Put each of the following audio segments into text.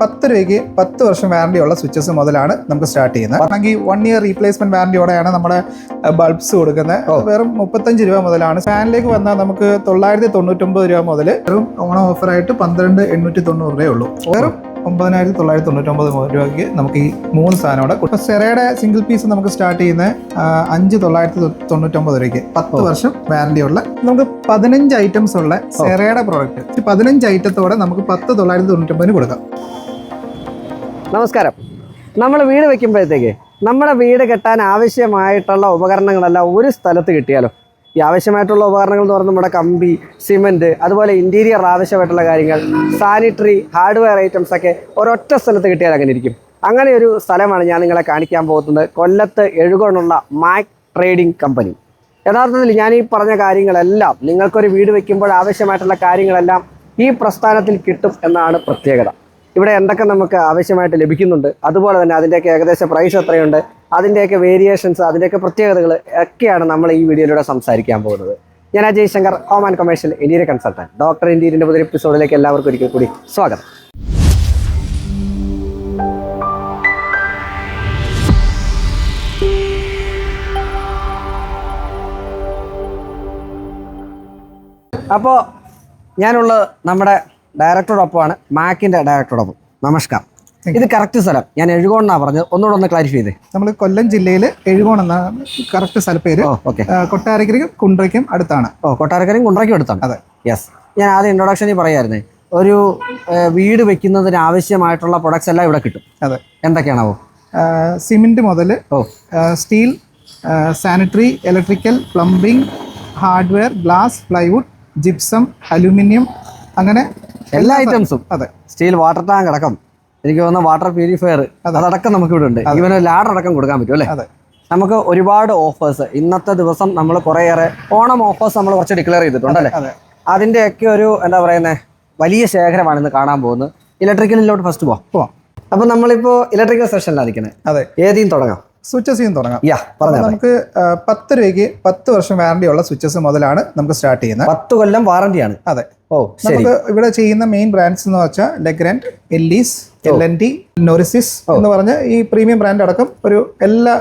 പത്ത് രൂപയ്ക്ക് പത്ത് വർഷം വാറണ്ടി ഉള്ള സ്വിച്ചസ് മുതലാണ് നമുക്ക് സ്റ്റാർട്ട് ചെയ്യുന്നത്. ആണെങ്കിൽ വൺ ഇയർ റീപ്ലേസ്മെന്റ് വാറണ്ടിയോടെയാണ് നമ്മുടെ ബൾബ്സ് കൊടുക്കുന്നത്. വെറും മുപ്പത്തഞ്ച് രൂപ മുതലാണ്. ഫാനിലേക്ക് വന്നാൽ നമുക്ക് തൊള്ളായിരത്തി തൊണ്ണൂറ്റൊമ്പത് രൂപ മുതൽ വെറും ഓണം ഓഫറായിട്ട് പന്ത്രണ്ട് എണ്ണൂറ്റി തൊണ്ണൂറ് രൂപയേ ഉള്ളൂ. വെറും ഒമ്പതിനായിരത്തി തൊള്ളായിരത്തി തൊണ്ണൂറ്റൊമ്പത് രൂപയ്ക്ക് നമുക്ക് ഈ മൂന്ന് സാധനം കൂടെ സെറയുടെ സിംഗിൾ പീസ് നമുക്ക് സ്റ്റാർട്ട് ചെയ്യുന്ന ആ, അഞ്ച് തൊള്ളായിരത്തി തൊണ്ണൂറ്റൊമ്പത് രൂപയ്ക്ക് പത്ത് വർഷം വാറണ്ടി ഉള്ള നമുക്ക് പതിനഞ്ച് ഐറ്റംസ് ഉള്ള സെറയുടെ പ്രോഡക്റ്റ് പതിനഞ്ച് ഐറ്റത്തോടെ നമുക്ക് പത്ത് തൊള്ളായിരത്തി തൊണ്ണൂറ്റൊമ്പതിന് കൊടുക്കാം. നമസ്കാരം. നമ്മൾ വീട് വെക്കുമ്പോഴത്തേക്ക് നമ്മുടെ വീട് കെട്ടാൻ ആവശ്യമായിട്ടുള്ള ഉപകരണങ്ങളെല്ലാം ഒരു സ്ഥലത്ത് കിട്ടിയാലോ? ഈ ആവശ്യമായിട്ടുള്ള ഉപകരണങ്ങൾ എന്ന് പറഞ്ഞാൽ നമ്മുടെ കമ്പി സിമെന്റ് അതുപോലെ ഇന്റീരിയർ ആവശ്യമായിട്ടുള്ള കാര്യങ്ങൾ സാനിറ്ററി ഹാർഡ്വെയർ ഐറ്റംസ് ഒക്കെ ഒരൊറ്റ സ്ഥലത്ത് കിട്ടിയാൽ അങ്ങനെ ഇരിക്കും? അങ്ങനെ ഒരു സ്ഥലമാണ് ഞാൻ നിങ്ങളെ കാണിക്കാൻ പോകുന്നത്. കൊല്ലത്ത് എഴുകൊണ്ടുള്ള മാക് ട്രേഡിംഗ് കമ്പനി യഥാർത്ഥത്തിൽ ഞാൻ ഈ പറഞ്ഞ കാര്യങ്ങളെല്ലാം നിങ്ങൾക്കൊരു വീട് വയ്ക്കുമ്പോൾ ആവശ്യമായിട്ടുള്ള കാര്യങ്ങളെല്ലാം ഈ പ്രസ്ഥാനത്തിൽ കിട്ടും എന്നാണ് പ്രത്യേകത. ഇവിടെ എന്തൊക്കെ നമുക്ക് ആവശ്യമായിട്ട് ലഭിക്കുന്നുണ്ട് അതുപോലെ തന്നെ അതിന്റെയൊക്കെ ഏകദേശം പ്രൈസ് എത്രയുണ്ട് അതിന്റെയൊക്കെ വേരിയേഷൻസ് അതിന്റെയൊക്കെ പ്രത്യേകതകൾ ഒക്കെയാണ് നമ്മൾ ഈ വീഡിയോയിലൂടെ സംസാരിക്കാൻ പോകുന്നത്. ഞാൻ Ajay Shankar home and commercial ഇന്ത്യയിലെ കൺസൾട്ടന്റ് ഡോക്ടർ ഇന്റീരിയറിന്റെ പുതിയ എപ്പിസോഡിലേക്ക് എല്ലാവർക്കും ഒരിക്കൽ കൂടി സ്വാഗതം. അപ്പോൾ ഞാനുള്ളത് നമ്മുടെ ഡയറക്ടറോടൊപ്പമാണ് മാക്കിന്റെ ഡയറക്ടറോടൊപ്പം നമസ്കാരം. ഇത് കറക്റ്റ് സ്ഥലം. ഞാൻ എഴുകോണെന്നാണ് പറഞ്ഞത്. ഒന്നുകൂടെ ഒന്ന് ക്ലാരിഫൈ ചെയ്തേ. നമ്മൾ കൊല്ലം ജില്ലയിൽ എഴുകോൺ എന്ന കറക്റ്റ് സ്ഥലപ്പേര് ഓക്കെ കൊട്ടാരക്കരയും കുണ്ടയ്ക്കും കുണ്ട്രയ്ക്കും അടുത്താണ്. ഓ കൊട്ടാരക്കരയും കുണ്ടയ്ക്കും അടുത്താണ്. അതെ. യെസ് ഞാൻ ആദ്യം ഇൻട്രൊഡക്ഷനിൽ പറയായിരുന്നേ. ഒരു വീട് വെക്കുന്നതിന് ആവശ്യമായിട്ടുള്ള പ്രൊഡക്ട്സ് എല്ലാം ഇവിടെ കിട്ടും. അതെ. എന്തൊക്കെയാണാവോ? സിമെന്റ് മുതൽ ഓ. Steel sanitary electrical plumbing hardware glass plywood gypsum aluminium അങ്ങനെ എല്ലാ ഐറ്റംസും അതെ സ്റ്റീൽ വാട്ടർ ടാങ്ക് അടക്കം. എനിക്ക് തോന്നുന്ന വാട്ടർ പ്യൂരിഫയർ അതടക്കം നമുക്ക് ഇവിടെ ഉണ്ട്. ഇവന് ലാഡർ അടക്കം കൊടുക്കാൻ പറ്റും അല്ലേ? നമുക്ക് ഒരുപാട് ഓഫേഴ്സ് ഇന്നത്തെ ദിവസം നമ്മൾ കുറേയേറെ ഓണം ഓഫേഴ്സ് നമ്മൾ കുറച്ച് ഡിക്ലെയർ ചെയ്തിട്ടുണ്ട് അല്ലേ? അതെ അതിന്റെയൊക്കെ ഒരു എന്താ പറയുന്നത് വലിയ ശേഖരമാണ് ഇന്ന് കാണാൻ പോകുന്നത്. ഇലക്ട്രിക്കലിലോട്ട് ഫസ്റ്റ് പോവാം. പോവാം. അപ്പം നമ്മളിപ്പോൾ ഇലക്ട്രിക്കൽ സെഷനിലാണ് നിൽക്കുന്നത് അതെ. ഏതെങ്കിലും തുടങ്ങാം? സ്വിച്ചസ് ചെയ്യും തുടങ്ങാം. യാ അപ്പൊ നമുക്ക് പത്ത് രൂപയ്ക്ക് പത്ത് വർഷം വാറണ്ടി ഉള്ള സ്വിച്ചസ് മുതലാണ് നമുക്ക് സ്റ്റാർട്ട് ചെയ്യുന്നത്. പത്ത് കൊല്ലം വാറണ്ടിയാണ് അതെ. ഓ നമുക്ക് ഇവിടെ ചെയ്യുന്ന മെയിൻ ബ്രാൻഡ്സ് എന്ന് വെച്ചാൽ ലെഗ്രൻഡ് എല്ലീസ് എൽ എൻ ടി നോറിസിസ് എന്ന് പറഞ്ഞ ഈ പ്രീമിയം ബ്രാൻഡ് അടക്കം ഒരു എല്ലാ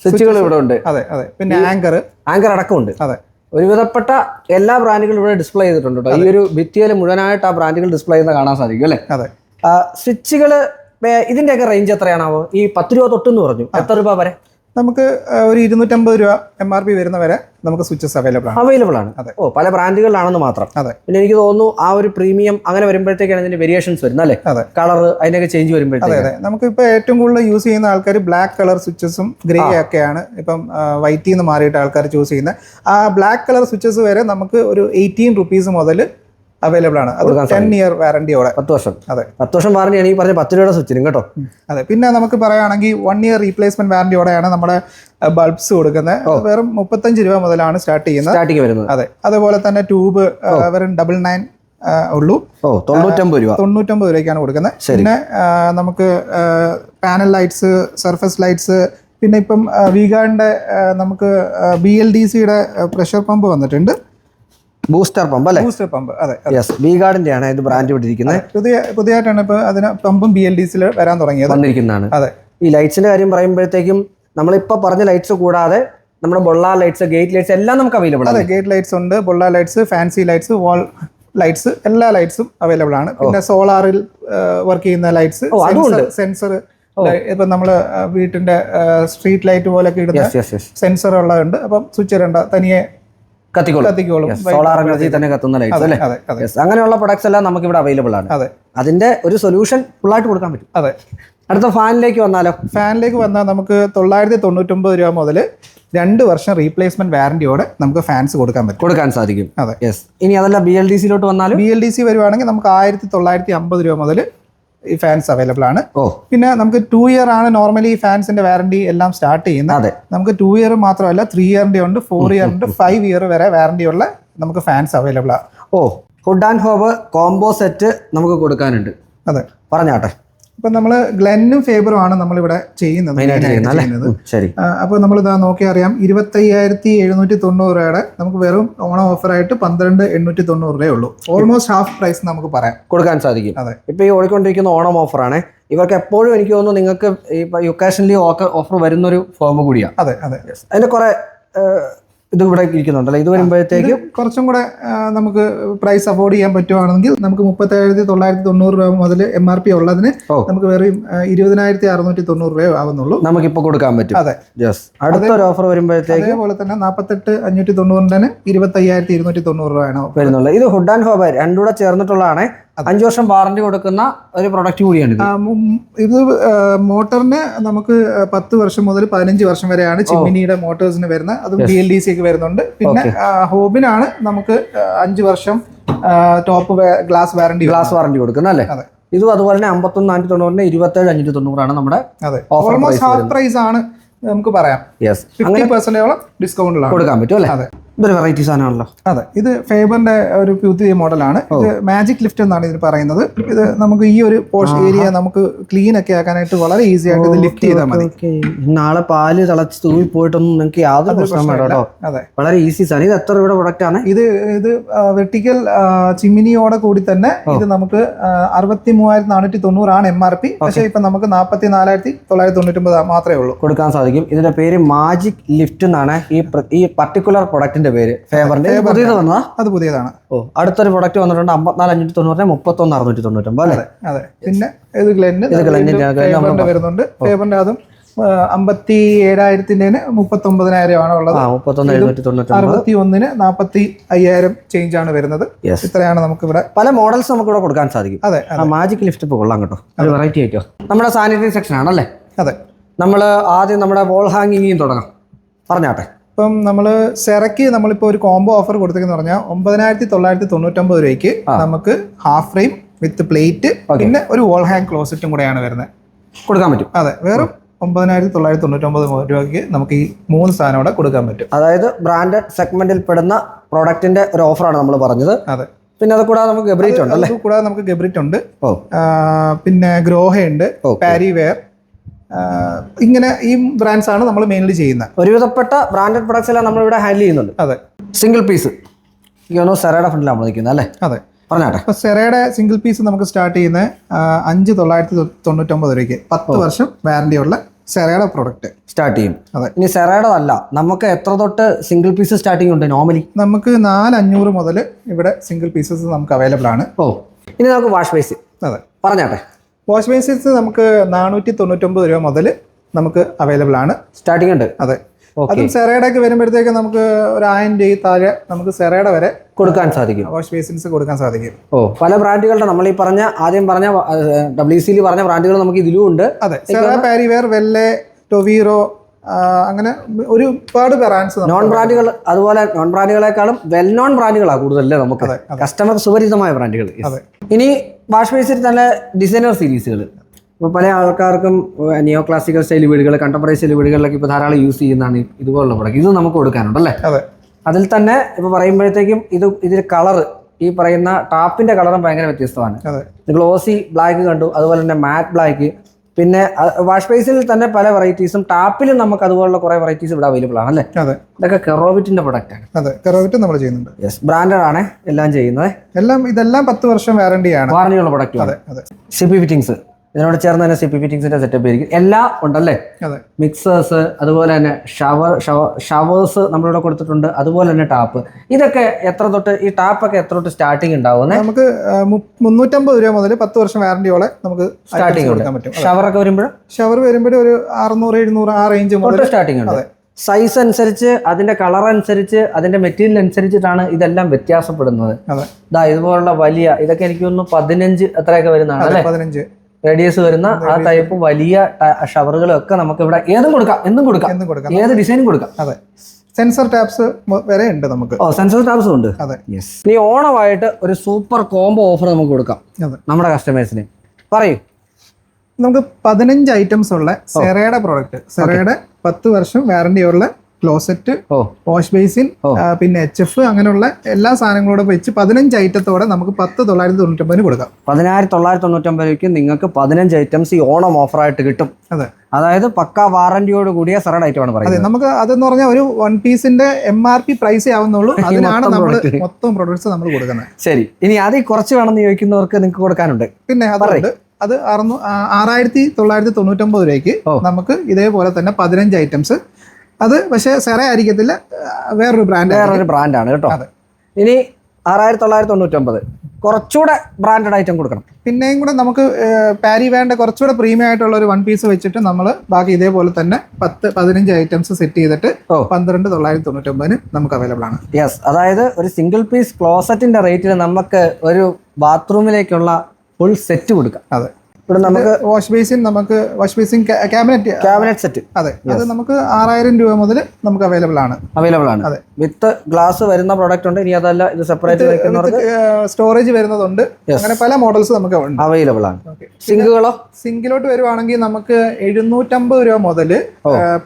സ്വിച്ചുകളും ഇവിടെ ഉണ്ട്. അതെ അതെ. പിന്നെ ആങ്കർ ആങ്കർ അടക്കമുണ്ട് അതെ. ഒരുവിധപ്പെട്ട എല്ലാ ബ്രാൻഡുകളും ഇവിടെ ഡിസ്പ്ലേ ചെയ്തിട്ടുണ്ട് കേട്ടോ. ഈ ഒരു ഭിത്തിയിൽ മുഴുവനായിട്ട് ആ ബ്രാൻഡുകൾ ഡിസ്പ്ലേ ചെയ്യുന്ന കാണാൻ സാധിക്കും അല്ലേ? അതെ. സ്വിച്ചുകൾ ഇതിന്റെയൊക്കെ റേഞ്ച് എത്രയാണാവോ? ഈ പത്ത് രൂപ തൊട്ട് എന്ന് പറഞ്ഞു എത്ര രൂപ വരെ? നമുക്ക് ഒരു ഇരുന്നൂറ്റമ്പത് രൂപ എം ആർ പി വരുന്ന വരെ നമുക്ക് സ്വിച്ചസ് അവൈലബിൾ ആണ്. അവൈലബിൾ ആണ്. അതെ. ഓ പല ബ്രാൻഡുകളിലാണെന്ന് മാത്രം. അതെ. പിന്നെ എനിക്ക് തോന്നുന്നു ആ ഒരു പ്രീമിയം അങ്ങനെ വരുമ്പോഴത്തേക്കാണ് ഇതിന്റെ വേരിയേഷൻസ് വരുന്നത് അല്ലേ? അതെ. കളർ അതിനൊക്കെ ചേഞ്ച് വരുമ്പോഴത്തേക്ക്. അതെ ഇപ്പൊ ഏറ്റവും കൂടുതൽ യൂസ് ചെയ്യുന്ന ആൾക്കാർ ബ്ലാക്ക് കളർ സ്വിച്ചസും ഗ്രേ ഒക്കെയാണ്. ഇപ്പം വൈറ്റിൽ നിന്ന് മാറിയിട്ട് ആൾക്കാർ ചൂസ് ചെയ്യുന്നത്. ആ ബ്ലാക്ക് കളർ സ്വിച്ചസ് വരെ നമുക്ക് ഒരു എയ്റ്റീൻ റുപ്പീസ് മുതൽ അവൈലബിൾ ആണ്. അത് ടെൻ ഇയർ വാറണ്ടിയോടെ പത്ത് വർഷം. അതെ. പത്ത് വർഷം വാറണ്ടിയാണ് ഈ പറഞ്ഞ പത്ത് രൂപയുടെ സ്വിച്ചിനും കേട്ടോ അതെ. പിന്നെ നമുക്ക് പറയുകയാണെങ്കിൽ വൺ ഇയർ റീപ്ലേസ്മെന്റ് വാറണ്ടിയോടെയാണ് നമ്മുടെ ബൾബ്സ് കൊടുക്കുന്നത്. വെറും മുപ്പത്തഞ്ച് രൂപ മുതലാണ് സ്റ്റാർട്ട് ചെയ്യുന്നത്. സ്റ്റാർട്ടിങ് വരുന്നത്. അതെ. അതുപോലെ തന്നെ ട്യൂബ് വെറും ഡബിൾ നയൻ ഉള്ളൂ. തൊണ്ണൂറ്റമ്പത് രൂപ. തൊണ്ണൂറ്റൊമ്പത് രൂപയ്ക്കാണ് കൊടുക്കുന്നത്. പിന്നെ നമുക്ക് പാനൽ ലൈറ്റ്സ് സർഫസ് ലൈറ്റ്സ് പിന്നെ ഇപ്പം വീഗാറിന്റെ നമുക്ക് ബി എൽ ഡി സിയുടെ പ്രഷർ പമ്പ് വന്നിട്ടുണ്ട്. ബൂസ്റ്റർ പമ്പ് അല്ലേ? ബൂസ്റ്റർ പമ്പ് അതെ. യെസ് ബി ഗാർഡിന്റെ ആണ് ഇത് ബ്രാൻഡ് വിട്ടിരിക്കുന്നത് പുതിയ പുതിയതായിട്ടാണ് ഇപ്പോൾ അതിന് പമ്പും ബി എൽ ഡി സിൽ വരാൻ തുടങ്ങിയത്. വന്നിരിക്കുന്നതാണ്. അതെ. ഈ ലൈറ്റ്സിന്റെ കാര്യം പറയുമ്പോഴത്തേക്കും നമ്മളിപ്പോൾ പറഞ്ഞ ലൈറ്റ്സ് കൂടാതെ നമ്മുടെ ബൊള്ള ലൈറ്റ്സ് ഗേറ്റ് ലൈറ്റ്സ് എല്ലാം നമുക്ക് അവൈലബിൾ അതെ ഗേറ്റ് ലൈറ്റ്സ് ഉണ്ട് ബൊള്ള lights fancy lights wall lights എല്ലാ ലൈറ്റ്സും അവൈലബിൾ ആണ്. പിന്നെ സോളാറിൽ വർക്ക് ചെയ്യുന്ന ലൈറ്റ്സ് സെൻസർ ഇപ്പൊ നമ്മൾ വീട്ടിന്റെ സ്ട്രീറ്റ് ലൈറ്റ് പോലൊക്കെ ഇടുന്ന സെൻസർ ഉള്ളതുണ്ട്. അപ്പം സ്വിച്ച് ഇടണ്ട തനിയെ കത്തിക്കോളും. സോളാർ എനർജി തന്നെ കത്തുന്ന ലൈറ്റ്സ് അല്ലേ? അങ്ങനെയുള്ള പ്രൊഡക്ട്സ് എല്ലാം നമുക്ക് ഇവിടെ അവൈലബിൾ ആണ്. അതെ. അതിന്റെ ഒരു സൊല്യൂഷൻ ഫുള്ളായിട്ട് കൊടുക്കാൻ പറ്റും. അതെ. അടുത്ത ഫാനിലേക്ക് വന്നാലോ? ഫാനിലേക്ക് വന്നാൽ നമുക്ക് തൊള്ളായിരത്തി തൊണ്ണൂറ്റൊമ്പത് രൂപ മുതൽ രണ്ട് വർഷം റീപ്ലേസ്മെന്റ് വാറന്റിയോടെ നമുക്ക് ഫാൻസ് കൊടുക്കാൻ പറ്റും. കൊടുക്കാൻ സാധിക്കും. അതെ. യെസ് ഇനി അതല്ല ബി എൽ ഡി സിയിലോട്ട് വന്നാലും? ബി എൽ ഡി സി വരുവാണെങ്കിൽ നമുക്ക് ആയിരത്തി തൊള്ളായിരത്തി അമ്പത് രൂപ മുതൽ ഈ ഫാൻസ് അവൈലബിൾ ആണ്. പിന്നെ നമുക്ക് ടു ഇയർ ആണ് നോർമലി ഫാൻസിന്റെ വാറണ്ടി എല്ലാം സ്റ്റാർട്ട് ചെയ്യുന്നത്. നമുക്ക് ടു ഇയർ മാത്രമല്ല ത്രീ ഇയറിന്റെ ഉണ്ട് ഫോർ ഇയർ ഉണ്ട് ഫൈവ് ഇയർ വരെ വാറണ്ടി ഉള്ള നമുക്ക് ഫാൻസ് അവൈലബിൾ ആണ് ഓ hood and hob combo set നമുക്ക് കൊടുക്കാനുണ്ട്. അതെ. പറഞ്ഞാട്ടെ. ഇപ്പൊ നമ്മൾ ഗ്ലെന്നും ഫേബറും ആണ് നമ്മളിവിടെ ചെയ്യുന്നത് അപ്പൊ ചെയ്യുന്നത് അപ്പോൾ നമ്മൾ ഇതാ നോക്കി അറിയാം ഇരുപത്തയ്യായിരത്തി എഴുന്നൂറ്റി തൊണ്ണൂറ് രൂപയുടെ നമുക്ക് വെറും ഓണം ഓഫറായിട്ട് പന്ത്രണ്ട് എണ്ണൂറ്റി തൊണ്ണൂറ് രൂപയേ ഉള്ളൂ. ഓൾമോസ്റ്റ് ഹാഫ് പ്രൈസ് നമുക്ക് പറയാം. കൊടുക്കാൻ സാധിക്കും. അതെ. ഇപ്പൊ ഈ ഓടിക്കൊണ്ടിരിക്കുന്ന ഓണം ഓഫറാണ്. ഇവർക്ക് എപ്പോഴും എനിക്ക് തോന്നുന്നു നിങ്ങൾക്ക് ഈ ഒക്കേഷനിൽ ഓഫർ വരുന്നൊരു ഫോം കൂടിയാണ് അതെ അതെ. അതിന്റെ കുറെ ഇത് ഇവിടെ ഇരിക്കുന്നുണ്ടല്ലേ? ഇത് വരുമ്പോഴത്തേക്ക് കുറച്ചും കൂടെ നമുക്ക് പ്രൈസ് അഫോർഡ് ചെയ്യാൻ പറ്റുവാണെങ്കിൽ നമുക്ക് മുപ്പത്തേഴായിരത്തി തൊള്ളായിരത്തി തൊണ്ണൂറ് രൂപ മുതൽ എം ആർ പി ഉള്ളതിന് നമുക്ക് വെറും ഇരുപതിനായിരത്തി അറുന്നൂറ്റി തൊണ്ണൂറ് രൂപ ആവുന്നുള്ളൂ നമുക്കിപ്പോ കൊടുക്കാൻ പറ്റും. അതെ. യെസ് അടുത്തൊരു ഓഫർ വരുമ്പോഴത്തേക്ക് അതേപോലെ തന്നെ നാൽപ്പത്തെട്ട് അഞ്ഞൂറ്റി തൊണ്ണൂറിന് ഇരുപത്തയ്യായിരത്തി ഇരുന്നൂറ്റി തൊണ്ണൂറ് രൂപയാണ് വരുന്നുള്ളത് ഇത് ഹുഡ് ആൻഡ് ഹോബർ രണ്ടുകൂടെ ചേർന്നിട്ടുള്ളതാണ്. അഞ്ചു വർഷം വാറണ്ടി കൊടുക്കുന്ന ഒരു പ്രൊഡക്റ്റ് കൂടിയാണ് ഇത്. ഇത് മോട്ടറിന് നമുക്ക് പത്ത് വർഷം മുതൽ പതിനഞ്ച് വർഷം വരെയാണ് ചിമ്മിനിയുടെ മോട്ടോഴ്സിന് വരുന്നത്. അത് ബി എൽ ഡി സി ഒക്കെ വരുന്നുണ്ട്. പിന്നെ ഹോബിനാണ് നമുക്ക് അഞ്ചു വർഷം top glass warranty glass warranty കൊടുക്കുന്ന അല്ലേ? അതെ. ഇതും അതുപോലെ തന്നെ അമ്പത്തൊന്ന് നാനൂറ്റി തൊണ്ണൂറിന് ഇരുപത്തേഴ് അഞ്ഞൂറ്റി തൊണ്ണൂറാണ് നമ്മുടെ ഓൾമോസ്റ്റ് ഹാഫ് പ്രൈസ് ആണ് നമുക്ക് പറയാം. യെസ് ഫിഫ്റ്റി പെർസെന്റോളം ഡിസ്കൗണ്ടിലാണ് കൊടുക്കാൻ പറ്റും അല്ലേ? അതെ. ഇതൊരു വെറൈറ്റി സാധനമാണല്ലോ. അതെ ഇത് ഫേബറിന്റെ ഒരു പുതിയ മോഡലാണ് ഇത് മാജിക് ലിഫ്റ്റ് എന്നാണ് ഇതിന് പറയുന്നത്. ഇത് നമുക്ക് ഈ ഒരു പോഷ് ഏരിയ നമുക്ക് ക്ലീൻ ഒക്കെ ആക്കാനായിട്ട് വളരെ ഈസി ആയിട്ട് ഇത് ലിഫ്റ്റ് ചെയ്താൽ മതി. നാളെ പാൽ തിളച്ച് തൂവി പോയിട്ടൊന്നും നിങ്ങൾക്ക് യാതൊരു പ്രശ്നം വേണ്ടോ അതെ. വളരെ ഈസി സാധനം. ഇത് എത്ര രൂപയുടെ പ്രൊഡക്റ്റ് ആണ്? ഇത് ഇത് വെർട്ടിക്കൽ ചിമ്മിനിയോടെ കൂടി തന്നെ ഇത് നമുക്ക് അറുപത്തി മൂവായിരത്തി നാനൂറ്റി തൊണ്ണൂറാണ് എം ആർ പി പക്ഷേ ഇപ്പൊ നമുക്ക് നാൽപ്പത്തി നാലായിരത്തി തൊള്ളായിരത്തി തൊണ്ണൂറ്റി ഒമ്പത് മാത്രമേ ഉള്ളൂ. കൊടുക്കാൻ സാധിക്കും. ഇതിന്റെ പേര് മാജിക് ലിഫ്റ്റ് എന്നാണ് ഈ ഈ പർട്ടിക്കുലർ പ്രൊഡക്റ്റിന്റെ പേര്. ഫേവറിന്റെ പുതിയത് വന്നതാ അത് പുതിയതാണ്. ഓ അടുത്തൊരു പ്രൊഡക്റ്റ് വന്നിട്ടുണ്ട് അമ്പത്തിനാല് അഞ്ഞൂറ്റി തൊണ്ണൂറിന് മുപ്പത്തൊന്ന് അറുന്നൂറ്റി തൊണ്ണൂറ്റൊമ്പത് അല്ലേ? അതെ പിന്നെ ഇത് ഗ്ലെന്ന് ഇത് Glenn ന്റെ ആണ്. Glenn ഫേബറിന്റെ നമ്മൾ വരുന്നുണ്ട്. ഫേവറിന്റെ അതും അമ്പത്തി ഏഴായിരത്തിന്റെ മുപ്പത്തി ഒമ്പതിനായിരം ആണ് ഉള്ളത് അറുപത്തി ഒന്നിന് നാൽപ്പത്തി അയ്യായിരം ചേഞ്ച് ആണ് വരുന്നത്. ഇത്രയാണ് നമുക്ക് ഇവിടെ പല മോഡൽസ് നമുക്ക് ഇവിടെ കൊടുക്കാൻ സാധിക്കും. അതെ മാജിക് ലിഫ്റ്റ് ഇപ്പോൾ കൊള്ളാം കേട്ടോ. അത്. വെറൈറ്റി ആയിട്ടോ. നമ്മുടെ സാനിറ്ററി സെക്ഷൻ ആണല്ലേ? അതെ. നമ്മൾ ആദ്യം നമ്മുടെ വോൾ ഹാങ്ങിങ്ങും തുടങ്ങാം. പറഞ്ഞാട്ടെ. ഇപ്പം നമ്മൾ സെറയ്ക്ക് നമ്മളിപ്പോൾ ഒരു കോംബോ ഓഫർ കൊടുത്തേക്കെന്ന് പറഞ്ഞാൽ ഒമ്പതിനായിരത്തി തൊള്ളായിരത്തി തൊണ്ണൂറ്റൊമ്പത് രൂപയ്ക്ക് നമുക്ക് ഹാഫ് ഫ്രെയിം വിത്ത് പ്ലേറ്റ് പിന്നെ ഒരു വോൾ ഹാങ് ക്ലോസറ്റും കൂടെയാണ് വരുന്നത്. കൊടുക്കാൻ പറ്റും. അതെ വേറെ ഒമ്പതിനായിരത്തി തൊള്ളായിരത്തി തൊണ്ണൂറ്റൊമ്പത് രൂപയ്ക്ക് നമുക്ക് ഈ മൂന്ന് സാധനം കൂടെ കൊടുക്കാൻ പറ്റും. അതായത് ബ്രാൻഡഡ് സെഗ്മെന്റിൽ പെടുന്ന പ്രോഡക്റ്റിന്റെ ഒരു ഓഫറാണ് നമ്മൾ പറഞ്ഞത്. അതെ. പിന്നെ അത് കൂടാതെ നമുക്ക് ഗബ്രിറ്റ് ഉണ്ട് അല്ലേ? കൂടാതെ നമുക്ക് ഗബ്രിറ്റ് ഉണ്ട്. പിന്നെ ഗ്രോഹ ഉണ്ട് Okay. ഇങ്ങനെ ഈ ബ്രാൻഡ്സ് ആണ് നമ്മൾ മെയിൻലി ചെയ്യുന്നത് ഒരുവിധപ്പെട്ട ബ്രാൻഡഡ് പ്രൊഡക്ട്സ് എല്ലാം നമ്മൾ ഇവിടെ ഹാൻഡിൽ ചെയ്യുന്നുണ്ട്. അതെ. സിംഗിൾ പീസ് എനിക്ക് സെറയുടെ ഫ്രണ്ടിലാണ് നമ്മൾ നിൽക്കുന്നത് അല്ലേ? അതെ. പറഞ്ഞാട്ടെ. അപ്പോൾ സെറയുടെ സിംഗിൾ പീസ് നമുക്ക് സ്റ്റാർട്ട് ചെയ്യുന്നത് അഞ്ച് തൊള്ളായിരത്തി തൊണ്ണൂറ്റൊമ്പത് രൂപയ്ക്ക്. പത്ത് വർഷം വാറണ്ടി ഉള്ള സെറയുടെ പ്രൊഡക്റ്റ് സ്റ്റാർട്ട് ചെയ്യും. അതെ. ഇനി സെറയുടെ അല്ല നമുക്ക് എത്ര തൊട്ട് സിംഗിൾ പീസ് സ്റ്റാർട്ടിംഗ് ഉണ്ട് നോർമലി നമുക്ക് നാല് അഞ്ഞൂറ് മുതൽ ഇവിടെ സിംഗിൾ പീസസ് നമുക്ക് അവൈലബിൾ ആണ്. ഓ. ഇനി നമുക്ക് വാഷ് ബേസ് അതെ. പറഞ്ഞാട്ടെ. വാഷ് ബേസിസ് നമുക്ക് നാനൂറ്റി തൊണ്ണൂറ്റൊമ്പത് രൂപ മുതൽ നമുക്ക് അവൈലബിൾ ആണ്. സ്റ്റാർട്ടിംഗ് ഉണ്ട്. അതെ. അതും സെറയുടെ ഒക്കെ വരുമ്പോഴത്തേക്ക് നമുക്ക് ഒരു ആയിരം രൂപ താഴെ നമുക്ക് സെറയുടെ വരെ കൊടുക്കാൻ സാധിക്കും. വാഷ് ബേസിൻസ് കൊടുക്കാൻ സാധിക്കും. ഓ പല ബ്രാൻഡുകളുടെ നമ്മൾ ഈ പറഞ്ഞ ആദ്യം പറഞ്ഞ ഡബ്ല്യു സിയിൽ പറഞ്ഞ ബ്രാൻഡുകൾ നമുക്ക് ഇതിലും ഉണ്ട്. അതെ. സെറ പാരിവെയർ വെല്ലെ ടൊവീറോ അങ്ങനെ ഒരുപാട് ബ്രാൻഡ്സ് നോൺ ബ്രാൻഡുകൾ അതുപോലെ നോൺ ബ്രാൻഡുകളെക്കാളും വെൽ നോൺ ബ്രാൻഡുകളാണ് കൂടുതലല്ലേ നമുക്ക്. കസ്റ്റമർ സുപരിചിതമായ ബ്രാൻഡുകൾ അതെ. ഇനി വാഷ് ബേസിൽ തന്നെ ഡിസൈനർ സീരീസുകൾ ഇപ്പോൾ പല ആൾക്കാർക്കും നിയോ ക്ലാസിക്കൽ സ്റ്റൈൽ വീടുകൾ കണ്ടംപററി സ്റ്റൈൽ വീടുകളിലൊക്കെ ഇപ്പോൾ ധാരാളം യൂസ് ചെയ്യുന്നതാണ് ഇതുപോലുള്ള പ്രൊഡക്റ്റ് ഇത് നമുക്ക് കൊടുക്കാനുണ്ടല്ലേ അതെ. അതിൽ തന്നെ ഇപ്പോൾ പറയുമ്പോഴത്തേക്കും ഇത് ഇതിൽ കളർ ഈ പറയുന്ന ടാപ്പിന്റെ കളറും ഭയങ്കര വ്യത്യസ്തമാണ്. ഗ്ലോസി ബ്ലാക്ക് കണ്ടു അതുപോലെ തന്നെ മാറ്റ് ബ്ലാക്ക് പിന്നെ വാഷ് ബേസിൽ തന്നെ പല വെറൈറ്റീസും ടാപ്പിലും നമുക്ക് അതുപോലുള്ള കുറെ വെറൈറ്റീസ് ഇവിടെ അവൈലബിൾ ആണ് അല്ലേ? അതെ. ഇതൊക്കെ കെറോവിറ്റിന്റെ പ്രൊഡക്റ്റ് ആണ്. അതെ കറക്റ്റ് നമ്മൾ ചെയ്യുന്നുണ്ട്. യെസ് ബ്രാൻഡഡ് ആണ് എല്ലാം ചെയ്യുന്നത്. എല്ലാം ഇതെല്ലാം പത്ത് വർഷം വാറണ്ടി ആണ്. വാറണ്ടിയുള്ള പ്രൊഡക്റ്റ് അതെ അതെ. സിപി ഫിറ്റിംഗ്സ് ഇതിനോട് ചേർന്ന് തന്നെ സി പി ഫിറ്റിംഗ്സിന്റെ സെറ്റപ്പ് ആയിരിക്കും. എല്ലാം ഉണ്ടല്ലേ? മിക്സേഴ്സ് അതുപോലെ തന്നെ ഷവർ ഷവേഴ്സ് നമ്മളിവിടെ കൊടുത്തിട്ടുണ്ട്. അതുപോലെ തന്നെ ടാപ്പ് ഇതൊക്കെ എത്ര തൊട്ട് ഈ ടാപ്പ് ഒക്കെ എത്ര തൊട്ട് സ്റ്റാർട്ടിങ് ഉണ്ടാവുന്നത് നമുക്ക് മുന്നൂറ്റമ്പത് രൂപ മുതൽ പത്ത് വർഷം വാറണ്ടിയോടെ നമുക്ക് സ്റ്റാർട്ടിങ് ഉണ്ട് കൊടുക്കാൻ പറ്റും. ഷവറൊക്കെ വരുമ്പോൾ ഷവർ വരുമ്പോഴും? ഒരു അറുന്നൂറ് എഴുന്നൂറ് ആ റേഞ്ച് മുതൽ തൊട്ട് സ്റ്റാർട്ടിങ് ഉണ്ട്. സൈസ് അനുസരിച്ച് അതിന്റെ കളർ അനുസരിച്ച് അതിന്റെ മെറ്റീരിയൽ അനുസരിച്ചിട്ടാണ് ഇതെല്ലാം വ്യത്യാസപ്പെടുന്നത്. ഇതാ ഇതുപോലുള്ള വലിയ ഇതൊക്കെ എനിക്ക് തോന്നുന്നു പതിനഞ്ച് എത്രയൊക്കെ വരുന്നതാണ് പതിനഞ്ച്. റേഡിയസ് വരുന്ന ആ ടൈപ്പ് വലിയ ഷവറുകളും ഒക്കെ നമുക്ക് ഇവിടെ ഏതും കൊടുക്കാം എന്തും കൊടുക്കാം. എന്നും കൊടുക്കാം. ഏത് ഡിസൈനും കൊടുക്കാം. അതെ. സെൻസർ ടാപ്സ് വരെ ഉണ്ട് നമുക്ക്. ഓ സെൻസർ ടാപ്സ് ഉണ്ട്. അതെ. യെസ് ഇനി ഓണമായിട്ട് ഒരു സൂപ്പർ കോംബോ ഓഫർ നമുക്ക് കൊടുക്കാം. നമ്മുടെ കസ്റ്റമേഴ്സിന് പറയൂ. നമുക്ക് പതിനഞ്ച് ഐറ്റംസ് ഉള്ള സെറയുടെ പ്രോഡക്റ്റ് സെറയുടെ പത്ത് വർഷം വാറണ്ടി ഉള്ള ക്ലോസറ്റ് വാഷ് ബേസിൻ പിന്നെ എച്ച് എഫ് അങ്ങനെയുള്ള എല്ലാ സാധനങ്ങളോടും വെച്ച് പതിനഞ്ച് ഐറ്റത്തോടെ നമുക്ക് പത്ത് തൊള്ളായിരത്തി തൊണ്ണൂറ്റൊമ്പതിന് കൊടുക്കാം. പതിനായിരത്തി തൊള്ളായിരത്തി തൊണ്ണൂറ്റൊമ്പത് രൂപയ്ക്ക് നിങ്ങൾക്ക് പതിനഞ്ച് ഐറ്റംസ് ഈ ഓണം ഓഫറായിട്ട് കിട്ടും. അതെ. അതായത് പക്ക വാറന്റിയോട് കൂടിയ സറഡ് ഐറ്റമാണ് പറയുന്നത്. നമുക്ക് അതെന്ന് പറഞ്ഞാൽ ഒരു വൺ പീസിന്റെ എം ആർ പി പ്രൈസേ ആവുന്നുള്ളൂ. അതിനാണ് നമ്മൾ. മൊത്തം പ്രൊഡക്ട്സ് നമ്മൾ കൊടുക്കുന്നത്. ശരി. ഇനി അതിൽ കുറച്ച് വേണമെന്ന് ചോദിക്കുന്നവർക്ക് നിങ്ങൾക്ക് കൊടുക്കാനുണ്ട്. പിന്നെ അതുകൊണ്ട് അത് ആറായിരത്തി തൊള്ളായിരത്തി തൊണ്ണൂറ്റൊമ്പത് രൂപയ്ക്ക് നമുക്ക് ഇതേപോലെ തന്നെ പതിനഞ്ച് ഐറ്റംസ് അത് പക്ഷേ സെറ ആയിരിക്കത്തില്ല വേറൊരു ബ്രാൻഡ് വേറൊരു ബ്രാൻഡാണ് കേട്ടോ. അതെ. ഇനി ആറായിരത്തി തൊള്ളായിരത്തി തൊണ്ണൂറ്റൊമ്പത് കുറച്ചുകൂടെ ബ്രാൻഡഡ് ഐറ്റം കൊടുക്കണം. പിന്നെയും കൂടെ നമുക്ക് പാരി വേണ്ട കുറച്ചുകൂടെ പ്രീമിയം ആയിട്ടുള്ള ഒരു വൺ പീസ് വെച്ചിട്ട് നമ്മൾ ബാക്കി ഇതേപോലെ തന്നെ പത്ത് പതിനഞ്ച് ഐറ്റംസ് സെറ്റ് ചെയ്തിട്ട്. പന്ത്രണ്ട് തൊള്ളായിരത്തി തൊണ്ണൂറ്റൊമ്പതിന് നമുക്ക് അവൈലബിൾ ആണ്. യെസ് അതായത് ഒരു സിംഗിൾ പീസ് ക്ലോസറ്റിന്റെ റേറ്റിൽ നമുക്ക് ഒരു ബാത്റൂമിലേക്കുള്ള ഫുൾ സെറ്റ് കൊടുക്കാം. അതെ. ഇവിടെ നമുക്ക് വാഷ് ബേസിൻ നമുക്ക് wash basin cabinet cabinet set അതെ. അത് നമുക്ക് ആറായിരം രൂപ മുതൽ നമുക്ക് അവൈലബിൾ ആണ്. അവൈലബിൾ ആണ്. അതെ. വിത്ത് ഗ്ലാസ് വരുന്ന പ്രോഡക്റ്റ് ഉണ്ട്. ഇനി അതല്ല ഇത് സെപ്പറേറ്റ് സ്റ്റോറേജ് വരുന്നതുണ്ട്. അങ്ങനെ പല മോഡൽസ് നമുക്ക് ഉണ്ട്. അവൈലബിൾ ആണ്. സിങ്കുകളോ സിങ്കിലോട്ട് വരുവാണെങ്കിൽ നമുക്ക് എഴുന്നൂറ്റമ്പത് രൂപ മുതൽ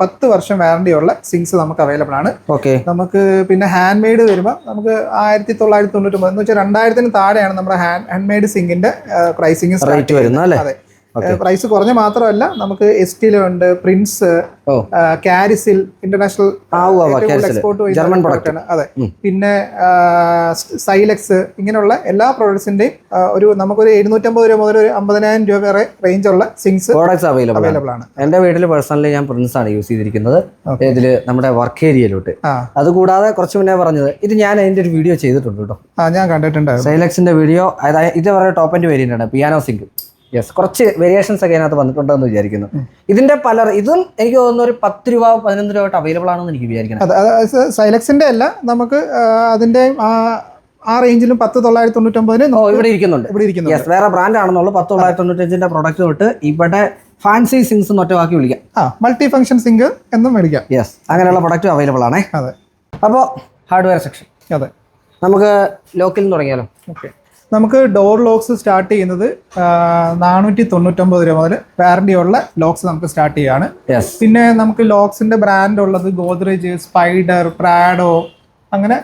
പത്ത് വർഷം വാറണ്ടി ഉള്ള സിങ്സ് നമുക്ക് അവൈലബിൾ ആണ്. ഓക്കെ നമുക്ക് പിന്നെ ഹാൻഡ് മെയ്ഡ് വരുമ്പോൾ നമുക്ക് ആയിരത്തി തൊള്ളായിരത്തി തൊണ്ണൂറ്റൊമ്പത് എന്ന് വെച്ചാൽ രണ്ടായിരത്തിന് താഴെയാണ് നമ്മുടെ ഹാൻഡ് മെയ്ഡ് സിങ്കിന്റെ പ്രൈസിംഗ് റേറ്റ് വരുന്നത് അല്ലേ? പ്രൈസ് കുറഞ്ഞ മാത്രമല്ല നമുക്ക് എസ്റ്റിലുണ്ട് Prince Carysil international. Export German product ആണ്. അതെ. പിന്നെ സൈലക്സ് ഇങ്ങനെയുള്ള എല്ലാ പ്രോഡക്ട്സിന്റെയും ഒരു നമുക്കൊരു എഴുന്നൂറ്റമ്പത് രൂപ മുതൽ ഒരു അമ്പതിനായിരം രൂപ വരെ റേഞ്ച് ഉള്ള സിങ്സ് പ്രോഡക്ട്സ് അവൈലബിൾ ആണ്. അവൈലബിൾ ആണ്. എന്റെ വീട്ടിൽ പേഴ്സണലി ഞാൻ പ്രിൻസ് ആണ് യൂസ് ചെയ്തിരിക്കുന്നത്. ഇതിൽ നമ്മുടെ വർക്ക് ഏരിയയിലോട്ട് അതുകൂടാതെ കുറച്ച് മുന്നേ പറഞ്ഞത് ഇത് ഞാൻ അതിന്റെ ഒരു വീഡിയോ ചെയ്തിട്ടുണ്ട് കേട്ടോ. ഞാൻ കണ്ടിട്ടുണ്ട് സൈലക്സിന്റെ വീഡിയോ അതായത് ഇത് പറയുന്ന ടോപ്പ് ആൻഡ് വേരിയന്റ് ആണ് പിയാനോ സിങ്ക് യെസ് കുറച്ച് വേരിയേഷൻസ് ഒക്കെ അതിനകത്ത് വന്നിട്ടുണ്ടെന്ന് വിചാരിക്കുന്നു. ഇതിന്റെ പല ഇതും എനിക്ക് തോന്നുന്നു ഒരു പത്ത് രൂപ പതിനൊന്ന് രൂപ ആയിട്ട് അവൈലബിൾ ആണെന്ന് എനിക്ക് വിചാരിക്കണം. സൈലക്സിന്റെ അല്ല നമുക്ക് അതിന്റെ ആ റേഞ്ചിലും പത്ത് തൊള്ളായിരത്തി തൊണ്ണൂറ്റൊമ്പതിന് ഓ ഇവിടെ ഇരിക്കുന്നുണ്ട്. ഇവിടെ ഇരിക്കുന്നു യെസ് വേറെ ബ്രാൻഡ് ആണെന്നുള്ളൂ. പത്ത് തൊള്ളായിരത്തി തൊണ്ണൂറ്റഞ്ചിന്റെ പ്രൊഡക്റ്റ് തൊട്ട് ഇവിടെ ഫാൻസി സിങ്സ് എന്ന് ഒറ്റ വാക്കി വിളിക്കാം. ആ മൾട്ടി ഫംഗ്ഷൻ സിങ്ക് എന്നും വിളിക്കാം. യെസ് അങ്ങനെയുള്ള പ്രൊഡക്റ്റ് അവൈലബിൾ ആണേ. അതെ. അപ്പോൾ ഹാർഡ്വെയർ സെക്ഷൻ അതെ. നമുക്ക് ലോക്കിൽ നിന്ന് തുടങ്ങിയാലോ? ഓക്കെ നമുക്ക് ഡോർ ലോക്സ് സ്റ്റാർട്ട് ചെയ്യുന്നത് നാനൂറ്റി തൊണ്ണൂറ്റൊമ്പത് രൂപ മുതൽ വാറണ്ടി ഉള്ള ലോക്സ് നമുക്ക് സ്റ്റാർട്ട് ചെയ്യാണ്. പിന്നെ നമുക്ക് ലോക്സിന്റെ ബ്രാൻഡ് ഉള്ളത് ഗോദ്രേജ് സ്പൈഡർ പ്രാഡോ അങ്ങനെ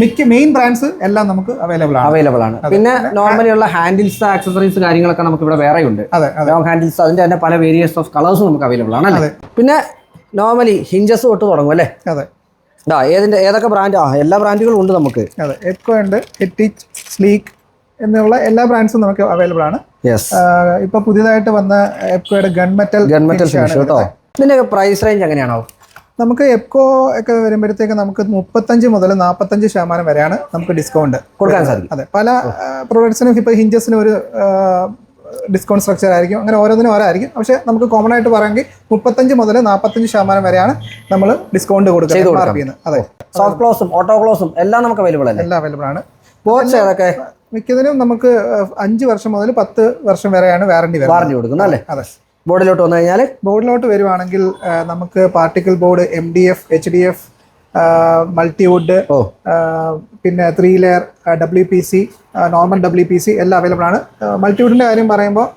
മിക്ക മെയിൻ ബ്രാൻഡ്സ് എല്ലാം നമുക്ക് അവൈലബിൾ ആണ്. അവൈലബിൾ ആണ്. പിന്നെ നോർമലി ഉള്ള ഹാൻഡിൽസ് ആക്സസറീസ് കാര്യങ്ങളൊക്കെ നമുക്ക് ഇവിടെ വേറെ ഉണ്ട്. അതെ അതെ. ഹാൻഡിൽസ് അതിന്റെ തന്നെ പല വേരിയസ് ഓഫ് കളേഴ്സ് നമുക്ക് അവൈലബിൾ ആണ് അല്ലേ? അതെ. പിന്നെ നോർമലി ഹിഞ്ചസ് തൊട്ട് തുടങ്ങും അല്ലേ? അതെ. ഏതിന്റെ ഏതൊക്കെ ബ്രാൻഡ് ആ? എല്ലാ ബ്രാൻഡുകളും ഉണ്ട് നമുക്ക്. അതെ എക്കോ ഉണ്ട് ഹെറ്റിച്ച് സ്ലീക്ക് എന്നുള്ള എല്ലാ ബ്രാൻഡ്സും നമുക്ക് അവൈലബിൾ ആണ്. ഇപ്പൊ പുതിയതായിട്ട് വന്ന എപ്കോയുടെ ഗൺമെറ്റൽ ഗൺമെറ്റൽ ഇതിന്റെ പ്രൈസ് റേഞ്ച് എങ്ങനെയാണോ? നമുക്ക് എപ്കോ ഒക്കെ വരുമ്പോഴത്തേക്ക് നമുക്ക് മുപ്പത്തഞ്ച് മുതൽ നാൽപ്പത്തഞ്ച് ശതമാനം വരെയാണ് നമുക്ക് ഡിസ്കൗണ്ട് കൊടുക്കാൻ സാധിക്കും. അതെ പല പ്രൊഡക്ട്സിനും ഇപ്പോൾ ഹിഞ്ചസിനും ഒരു ഡിസ്കൗണ്ട് സ്ട്രക്ചർ ആയിരിക്കും. അങ്ങനെ ഓരോന്നിനും ഓരോ ആയിരിക്കും പക്ഷേ നമുക്ക് കോമൺ ആയിട്ട് പറയുമെങ്കിൽ മുപ്പത്തഞ്ച് മുതൽ നാൽപ്പത്തഞ്ച് ശതമാനം വരെയാണ് നമ്മൾ ഡിസ്കൗണ്ട് കൊടുക്കുന്നത്. അതെ. സോഫ്റ്റ് ക്ലോസും ഓട്ടോ ക്ലോസും എല്ലാം നമുക്ക് അവൈലബിൾ അല്ലേ? എല്ലാം അവൈലബിൾ ആണ്. വാച്ച് ഏതൊക്കെ? മിക്കതിനും നമുക്ക് അഞ്ച് വർഷം മുതൽ പത്ത് വർഷം വരെയാണ് വാറണ്ടി വാറണ്ടി കൊടുക്കുന്നത് അല്ലേ? അതെ. ബോർഡിലോട്ട് വന്നു കഴിഞ്ഞാൽ ബോർഡിലോട്ട് വരുവാണെങ്കിൽ നമുക്ക് particle board M D F H D F multiwood പിന്നെ three layer W P C normal W P C എല്ലാം അവൈലബിൾ ആണ്. മൾട്ടിവുഡിന്റെ കാര്യം പറയുമ്പോൾ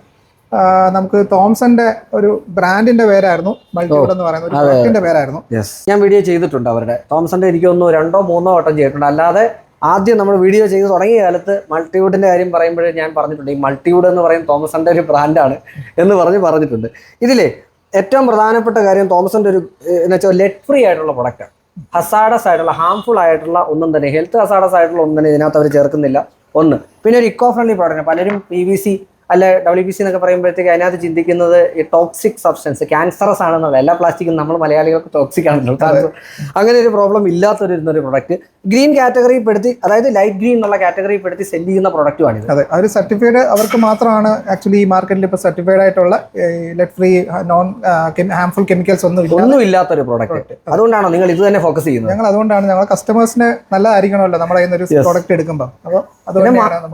നമുക്ക് തോംസന്റെ ഒരു ബ്രാൻഡിന്റെ പേരായിരുന്നു. മൾട്ടിവുഡ് എന്ന് പറയുന്നത് ഒരു പേരായിരുന്നു. ഞാൻ വീഡിയോ ചെയ്തിട്ടുണ്ട് അവരുടെ. തോംസന്റെ എനിക്ക് തോന്നുന്നു രണ്ടോ മൂന്നോ വട്ടം ചെയ്തിട്ടുണ്ട്. അല്ലാതെ ആദ്യം നമ്മൾ വീഡിയോ ചെയ്ത് തുടങ്ങിയ കാലത്ത് മൾട്ടിവുഡിന്റെ കാര്യം പറയുമ്പോഴേ ഞാൻ പറഞ്ഞിട്ടുണ്ട്. ഈ മൾട്ടിവുഡ് എന്ന് പറയുന്ന തോമസിന്റെ ഒരു ബ്രാൻഡാണ് എന്ന് പറഞ്ഞ് പറഞ്ഞിട്ടുണ്ട്. ഇതിലെ ഏറ്റവും പ്രധാനപ്പെട്ട കാര്യം തോമസിന്റെ ഒരു എന്ന് വെച്ചാൽ ലെറ്റ് ഫ്രീ ആയിട്ടുള്ള പ്രൊഡക്റ്റാണ് ഹസാഡസ് ആയിട്ടുള്ള ഹാംഫുൾ ആയിട്ടുള്ള ഒന്നും തന്നെ. ഹെൽത്ത് ഹസാഡസ് ആയിട്ടുള്ള ഒന്നും തന്നെ ഇതിനകത്ത് അവർ ചേർക്കുന്നില്ല. ഒന്ന്. പിന്നെ ഒരു ഇക്കോ ഫ്രണ്ട്ലി പ്രോഡക്റ്റ് പലരും പി വി സി അല്ലെ ഡബ്ല്യു പി സി എന്നൊക്കെ പറയുമ്പോഴത്തേക്ക് അതിനകത്ത് ചിന്തിക്കുന്നത് ഈ ടോക്സിക് സബ്സ്റ്റൻസ് ക്യാൻസറസ് ആണെന്നുള്ള എല്ലാ പ്ലാസ്റ്റിക്കും നമ്മൾ മലയാളികൾക്ക് ടോക്സിക് ആണല്ലോ. അങ്ങനെ ഒരു പ്രോബ്ലം ഇല്ലാത്തൊരു ഒരു പ്രൊഡക്റ്റ് ഗ്രീൻ കാറ്റഗറി പെടുത്തി അതായത് ലൈറ്റ് ഗ്രീൻ എന്നുള്ള കാറ്റഗറി പെടുത്തി സെൽ ചെയ്യുന്ന പ്രൊഡക്റ്റുമാണിത് അതെ. അവർ സർട്ടിഫൈഡ് അവർക്ക് മാത്രമാണ് ആക്ച്വലി ഈ മാർക്കറ്റിൽ ഇപ്പോൾ സർട്ടിഫൈഡ് ആയിട്ടുള്ള lead free non harmful chemicals ഒന്നും ഇല്ല. ഒന്നും ഇല്ലാത്തൊരു പ്രോഡക്റ്റ് അതുകൊണ്ടാണോ നിങ്ങൾ ഇത് തന്നെ ഫോക്കസ് ചെയ്യുന്നത്? ഞങ്ങൾ അതുകൊണ്ടാണ് ഞങ്ങൾ കസ്റ്റമേഴ്സിന് നല്ലതായിരിക്കണമല്ലോ നമ്മുടെ കയ്യിൽ നിന്ന് ഒരു പ്രോഡക്റ്റ് എടുക്കുമ്പോൾ അപ്പോൾ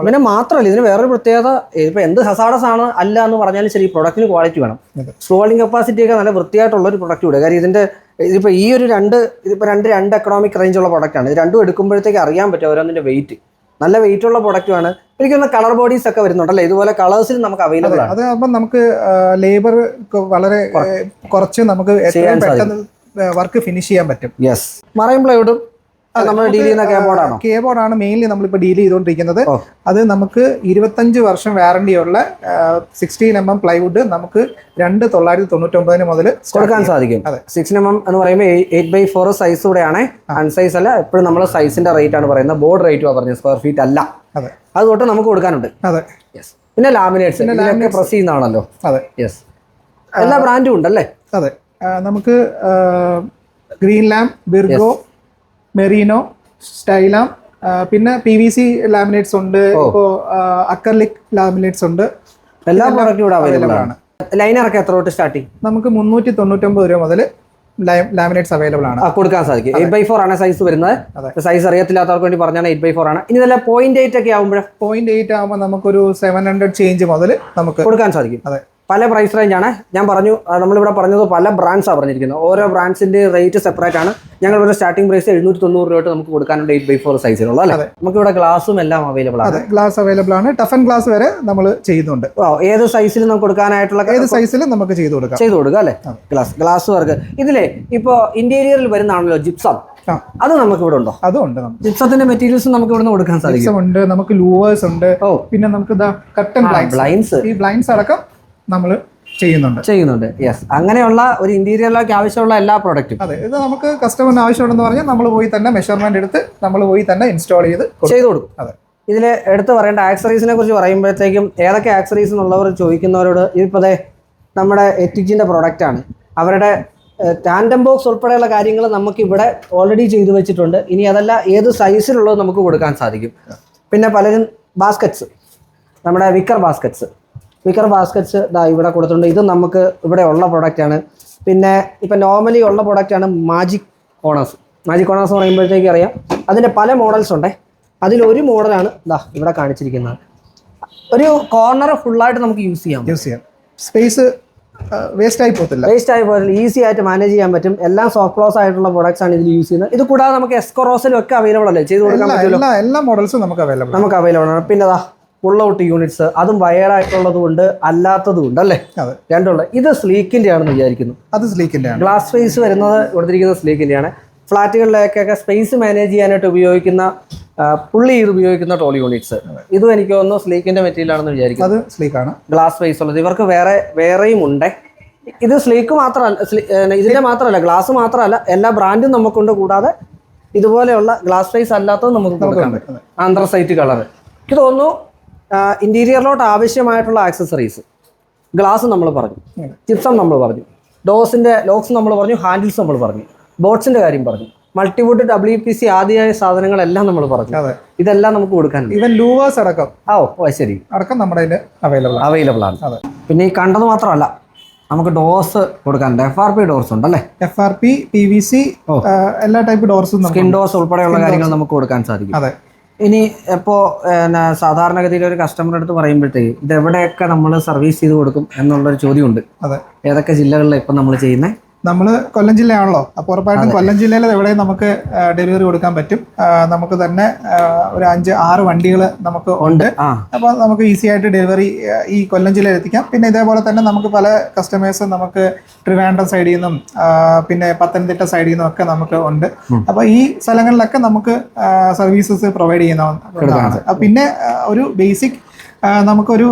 പിന്നെ മാത്രമല്ല ഇതിന് വേറൊരു പ്രത്യേകത ഇപ്പൊ എന്ത് ഹസാഡസ് ആണ് അല്ല എന്ന് പറഞ്ഞാലും ശരി പ്രൊഡക്റ്റിന് ക്വാളിറ്റി വേണം. സ്ട്രോളിംഗ് കപ്പാസിറ്റി ഒക്കെ നല്ല വൃത്തിയായിട്ടുള്ള ഒരു പ്രൊഡക്റ്റ് വിടുക കാര്യം ഇതിന്റെ ഇതിപ്പോ ഈ ഒരു രണ്ട് ഇതിപ്പോ രണ്ട് രണ്ട് എക്കണോമിക് റേഞ്ച് ഉള്ള പ്രൊഡക്റ്റ് ആണ്. ഇത് രണ്ടും എടുക്കുമ്പോഴത്തേക്ക് അറിയാൻ പറ്റും ഓരോന്നിന്റെ വെയിറ്റ് നല്ല വെയിറ്റ് ഉള്ള പ്രൊഡക്റ്റുമാണ് എനിക്കൊന്ന് കളർ ബോഡീസ് ഒക്കെ വരുന്നുണ്ടല്ലേ? ഇതുപോലെ കളേഴ്സിൽ നമുക്ക് അവൈലബിൾ ആണ്. അത് അപ്പം നമുക്ക് ലേബർ വളരെ കുറച്ച് നമുക്ക് പെട്ടെന്ന് വർക്ക് ഫിനിഷ് ചെയ്യാൻ പറ്റും. യെസ് മറൈൻ പ്ലൈവുഡും നമ്മൾ ഡീൽ ചെയ്യുന്ന കേബോർഡാണോ മെയിൻലി നമ്മളിപ്പോൾ ഡീൽ ചെയ്തുകൊണ്ടിരിക്കുന്നത്. അത് നമുക്ക് ഇരുപത്തഞ്ച് വർഷം വാറണ്ടി ഉള്ള സിക്സ്റ്റീൻ എം എം പ്ലൈവുഡ് നമുക്ക് രണ്ട് തൊള്ളായിരത്തി തൊണ്ണൂറ്റൊമ്പതിന് മുതൽ കൊടുക്കാൻ സാധിക്കും. അതെ. സിക്സ് എം എം എന്ന് പറയുമ്പോൾ എയ്റ്റ് ബൈ ഫോർ സൈസ് കൂടെയാണ് അൺസൈസ് അല്ല എപ്പോഴും നമ്മൾ സൈസിന്റെ റേറ്റ് ആണ് പറയുന്നത്. ബോർഡ് റേറ്റ് പറഞ്ഞത് സ്ക്വയർ ഫീറ്റ് അല്ല. അതെ. അത് തൊട്ട് നമുക്ക് കൊടുക്കാനുണ്ട്. അതെ. യെസ് പിന്നെ ലാമിനേറ്റ്സ് ഇതിലൊക്കെ പ്രസ് ചെയ്യുന്നതാണല്ലോ. അതെ. യെസ് എല്ലാ ബ്രാൻഡും ഉണ്ടല്ലേ? അതെ. നമുക്ക് ഗ്രീൻ ലാം ബിർഗോ മെറീനോ സ്റ്റൈലാം പിന്നെ പി വി സി ലാമിനേറ്റ്സ് ഉണ്ട് ഇപ്പോ അക്കർലിക് ലാമിനേറ്റ്സ് ഉണ്ട്. എല്ലാ പ്രോഡക്റ്റും ഇവിടെ അവൈലബിൾ ആണ്. ലൈനറൊക്കെ എത്ര തൊട്ട് സ്റ്റാർട്ടിങ് നമുക്ക് മുന്നൂറ്റി തൊണ്ണൂറ്റൊമ്പത് രൂപ മുതൽ ലാമിനേറ്റ്സ് അവൈലബിൾ ആണ്. കൊടുക്കാൻ സാധിക്കും. എയ്റ്റ് ബൈ ഫോർ ആണ് സൈസ് വരുന്നത്. സൈസ് അറിയത്തില്ലാത്തവർക്ക് വേണ്ടി പറഞ്ഞാണ് എയ്റ്റ് ബൈ ഫോർ ആണ്. ഇനി നല്ല പോയിന്റ് എയ്റ്റ് ഒക്കെ ആകുമ്പോൾ പോയിന്റ് എയ്റ്റ് ആകുമ്പോൾ നമുക്കൊരു സെവൻ ഹൺഡ്രഡ് ചേഞ്ച് മുതൽ നമുക്ക് കൊടുക്കാൻ സാധിക്കും. അതെ. പല പ്രൈസ് റേഞ്ചാണ് ഞാൻ പറഞ്ഞു നമ്മളിവിടെ പറഞ്ഞത് പല ബ്രാൻഡ്സാണ് പറഞ്ഞിരിക്കുന്നത്. ഓരോ ബ്രാൻഡ്സിന്റെ റേറ്റ് സെപ്പറേറ്റ് ആണ്. ഞങ്ങൾ ഇവിടെ സ്റ്റാർട്ടിംഗ് പ്രൈസ് എഴുന്നൂറ്റി തൊണ്ണൂറ് രൂപ നമുക്ക് കൊടുക്കാനുണ്ട് എയ്റ്റ് ബൈ ഫോർ സൈസിലുള്ള അല്ലേ? നമുക്ക് ഇവിടെ ഗ്ലാസും എല്ലാം അവൈലബിൾ ആണ്. ഗ്ലാസ് അവൈലബിൾ ആണ്. ടഫൻ ഗ്ലാസ് വരെ നമ്മൾ ചെയ്യുന്നുണ്ട്. ഏത് സൈസിൽ നമുക്ക് കൊടുക്കാനായിട്ടുള്ള ഏത് സൈസിലും നമുക്ക് ചെയ്തു കൊടുക്കാം. ചെയ്തു കൊടുക്കുക അല്ലേ? ഗ്ലാസ് ഗ്ലാസ് വർക്ക് ഇതിലെ ഇപ്പോൾ ഇന്റീരിയറിൽ വരുന്നതാണല്ലോ ജിപ്സം. അത് നമുക്ക് ഇവിടെ ഉണ്ടോ? അതും ഉണ്ട് നമുക്ക്. ജിപ്സത്തിന്റെ മെറ്റീരിയൽസ് നമുക്ക് ഇവിടെ കൊടുക്കാൻ സാധിക്കും. ഉണ്ട് നമുക്ക് ലൂവേഴ്സ് ഉണ്ട്. പിന്നെ നമുക്ക് കട്ടൻ ബ്ലൈൻസ് ഈ ബ്ലൈൻസ് അടക്കം നമ്മൾ ചെയ്യുന്നുണ്ട്. ചെയ്യുന്നുണ്ട്. യെസ് അങ്ങനെയുള്ള ഒരു ഇന്റീരിയറിലേക്ക് ആവശ്യമുള്ള എല്ലാ പ്രോഡക്റ്റും അതെ. ഇത് നമുക്ക് കസ്റ്റമറിന് ആവശ്യമുണ്ടെന്ന് പറഞ്ഞാൽ നമ്മൾ പോയി തന്നെ മെഷർമെന്റ് എടുത്ത് നമ്മൾ പോയി തന്നെ ഇൻസ്റ്റാൾ ചെയ്ത്. ചെയ്തു കൊടുക്കും. അതെ. ഇതിൽ എടുത്ത് പറയേണ്ട ആക്സറീസിനെ കുറിച്ച് പറയുമ്പോഴത്തേക്കും ഏതൊക്കെ ആക്സറീസ് എന്നുള്ളവർ ചോദിക്കുന്നവരോട് ഇപ്പോൾ അതെ നമ്മുടെ എറ്റിജിന്റെ പ്രോഡക്റ്റാണ് അവരുടെ ടാൻഡം ബോക്സ് ഉൾപ്പെടെയുള്ള കാര്യങ്ങൾ നമുക്ക് ഇവിടെ ഓൾറെഡി ചെയ്തു വെച്ചിട്ടുണ്ട്. ഇനി അതല്ല ഏത് സൈസിലുള്ളത് നമുക്ക് കൊടുക്കാൻ സാധിക്കും. പിന്നെ പലരും ബാസ്ക്കറ്റ്സ് നമ്മുടെ വിക്കർ ബാസ്ക്കറ്റ്സ് വിക്കർ ബാസ്ക്കറ്റ്സ് ഇതാ ഇവിടെ കൊടുത്തിട്ടുണ്ട്. ഇത് നമുക്ക് ഇവിടെ ഉള്ള പ്രൊഡക്റ്റാണ് പിന്നെ ഇപ്പം നോർമലി ഉള്ള പ്രൊഡക്റ്റാണ് മാജിക് കോണേഴ്സ് മാജിക് കോണേഴ്സ് എന്ന് പറയുമ്പോഴത്തേക്ക് അറിയാം. അതിന്റെ പല മോഡൽസ് ഉണ്ട്. അതിലൊരു മോഡലാണ് ഇതാ ഇവിടെ കാണിച്ചിരിക്കുന്നത്. ഒരു കോർണർ ഫുള്ളായിട്ട് നമുക്ക് യൂസ് ചെയ്യാം. യൂസ് ചെയ്യാം. സ്പേസ് വേസ്റ്റ് ആയി പോകത്തില്ല. വേസ്റ്റ് ആയി പോകത്തില്ല. ഈസി ആയിട്ട് മാനേജ് ചെയ്യാൻ പറ്റും. എല്ലാം സോഫ്റ്റ് ക്ലോസ് ആയിട്ടുള്ള പ്രോഡക്ട്സ് ആണ് ഇതിൽ യൂസ് ചെയ്യുന്നത്. ഇത് കൂടാതെ നമുക്ക് എസ്കോറോസിലും ഒക്കെ അവൈലബിൾ അല്ലേ? ചെയ്ത് കൊടുക്കാൻ എല്ലാ പറ്റുമല്ലോ? എല്ലാ മോഡൽസും നമുക്ക് അവൈലബിൾ നമുക്ക് അവൈലബിൾ ആണ്. പിന്നെ ദാ പുൾ ഔട്ട് യൂണിറ്റ്സ് അതും വയറായിട്ടുള്ളതും ഉണ്ട് അല്ലാത്തതും ഉണ്ട് അല്ലേ? അതെ. രണ്ടുണ്ട്. ഇത് സ്ലീക്കിന്റെ ആണെന്ന് വിചാരിക്കുന്നു. അത് സ്ലീക്കിന്റെ ആണ്. ഗ്ലാസ് ഫേസ് വരുന്നത് കൊടുത്തിരിക്കുന്നത് സ്ലീക്കിന്റെ ആണ്. ഫ്ലാറ്റുകളിലേക്കൊക്കെ സ്പേസ് മാനേജ് ചെയ്യാനായിട്ട് ഉപയോഗിക്കുന്ന പുള്ളി ചെയ്ത് ഉപയോഗിക്കുന്ന ടോൾ യൂണിറ്റ്സ് ഇതും എനിക്ക് തോന്നുന്നു സ്ലീക്കിന്റെ മെറ്റീരിയൽ ആണെന്ന് വിചാരിക്കുന്നു. അത് സ്ലീക്ക് ആണ് ഗ്ലാസ് ഫേസ് ഉള്ളത്. ഇവർക്ക് വേറെ വേറെയും ഉണ്ട്. ഇത് സ്ലീക്ക് മാത്രമല്ല ഇതിന്റെ മാത്രമല്ല ഗ്ലാസ് മാത്രമല്ല എല്ലാ ബ്രാൻഡും നമുക്കുണ്ട്. കൂടാതെ ഇതുപോലെയുള്ള ഗ്ലാസ് ഫേസ് അല്ലാത്തത് നമുക്ക് കൊടുക്കാൻ പറ്റും ആന്ത്രസൈറ്റ് കളർ എനിക്ക് തോന്നുന്നു ഇന്റീരിയറിലോട്ട് ആവശ്യമായിട്ടുള്ള ആക്സസറീസ് ഗ്ലാസ് നമ്മൾ പറഞ്ഞു. ചിപ്സം നമ്മൾ പറഞ്ഞു. ഡോസിന്റെ ലോക്സ് നമ്മൾ പറഞ്ഞു. ഹാൻഡിൽസ് നമ്മൾ പറഞ്ഞു. ബോട്ട്സിന്റെ കാര്യം പറഞ്ഞു. മൾട്ടിവുഡ് ഡബ്ല്യു പി സി ആദ്യമായ സാധനങ്ങളെല്ലാം നമ്മൾ പറഞ്ഞു. ഇതെല്ലാം നമുക്ക് കൊടുക്കാൻ ഇവൻ ലൂവേഴ്സ് അടക്കം. ആ ഓ ശരി. അടക്കം നമ്മുടെ അവൈലബിൾ അവൈലബിൾ ആണ്. പിന്നെ ഈ കണ്ടത് മാത്രമല്ല നമുക്ക് ഡോസ് കൊടുക്കാനുണ്ട് എഫ് ആർ പി ഡോർസ് ഉണ്ട് അല്ലേ? F R P P V C. എല്ലാ ടൈപ്പ് ഡോർസും സ്കിൻ ഡോസ് ഉൾപ്പെടെയുള്ള കാര്യങ്ങൾ നമുക്ക് കൊടുക്കാൻ സാധിക്കും. അതെ. ഇനി ഇപ്പോൾ സാധാരണഗതിയിൽ ഒരു കസ്റ്റമർ അടുത്ത് പറയുമ്പോഴത്തേക്ക് ഇത് എവിടെയൊക്കെ നമ്മൾ സർവീസ് ചെയ്ത് കൊടുക്കും എന്നുള്ളൊരു ചോദ്യമുണ്ട്. അതെ. ഏതൊക്കെ ജില്ലകളിലാണ് ഇപ്പം നമ്മൾ ചെയ്യുന്നത് നമ്മൾ കൊല്ലം ജില്ലയാണല്ലോ. അപ്പോൾ ഉറപ്പായിട്ടും കൊല്ലം ജില്ലയിൽ എവിടെയും നമുക്ക് ഡെലിവറി കൊടുക്കാൻ പറ്റും. നമുക്ക് തന്നെ ഒരു അഞ്ച് ആറ് വണ്ടികൾ നമുക്ക് ഉണ്ട്. അപ്പോൾ നമുക്ക് ഈസി ആയിട്ട് ഡെലിവറി ഈ കൊല്ലം ജില്ലയിൽ എത്തിക്കാം. പിന്നെ ഇതേപോലെ തന്നെ നമുക്ക് പല കസ്റ്റമേഴ്സും നമുക്ക് ട്രിവാൻഡ്രം സൈഡിൽ നിന്നും പിന്നെ പത്തനംതിട്ട സൈഡിൽ നിന്നും ഒക്കെ നമുക്ക് ഉണ്ട്. അപ്പോൾ ഈ സ്ഥലങ്ങളിലൊക്കെ നമുക്ക് സർവീസസ് പ്രൊവൈഡ് ചെയ്യുന്ന പിന്നെ ഒരു ബേസിക് നമുക്കൊരു